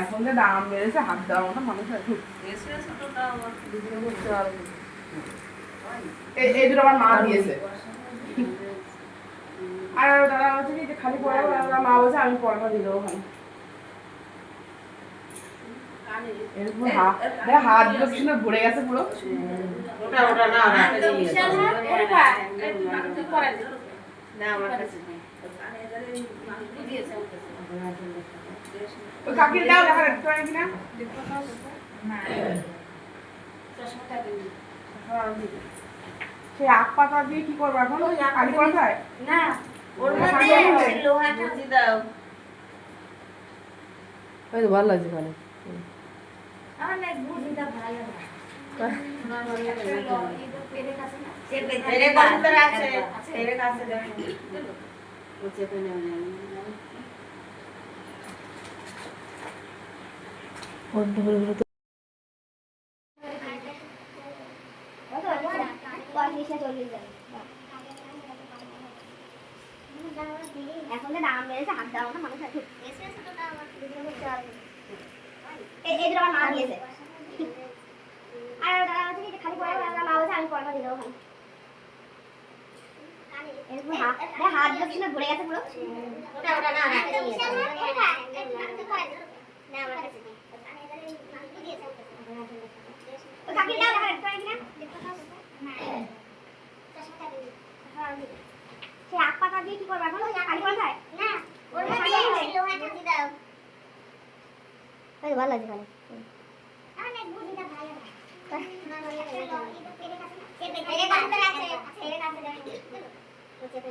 এখন যে দাম বেড়েছে, হাত মানুষ আমার মা দিয়েছে। আর দাদা হচ্ছে খালি পড়া মা বলছে, আমি পড়াটা দিয়ে দেবো ওখানে। এরকম হাত দেখ হাতগুলো ভরে গেছে পুরো। ওটা ওটা না না এটা নিয়ে যাও। না আমার কাছে ওই কাকির দাও দেখা একটু আগে কিনা? সেই আখ পাতা দিয়ে কি করব এখন? কালি পাতায় না ওর মধ্যে লোহাটা। দাও। ওই তো ভালো লাগছে ভালো আমার না বুঝিটা ভালো না সে তেরে কাছে আছে তেরে কাছে দাও ও চেপে নেও নেও বন্ধ হলো হলো তো এখন যে দাম বেড়েছে হাত দেওয়া না মানুষ আছে এই এই দুটো আমার মা দিয়েছে আর দাদা হচ্ছে যে খালি পড়া দাদা মা বলছে আমি পড়া দিয়ে ওখানে। হাত দেখ হাতগুলো কি সুন্দর ভরে গেছে পুরো। ওটা ওটা না না। এটা নিয়ে যাও। না আমার কাছে নেই। ওই দাও দেখা একটু সে আখ পাতা দিয়ে কি করব এখন? কালি পাতায় না ওর মধ্যে লোহাটা দিয়ে দাও ভালো লাগছে ভালো বুদ্ধিটা ভালো। ছেড়ে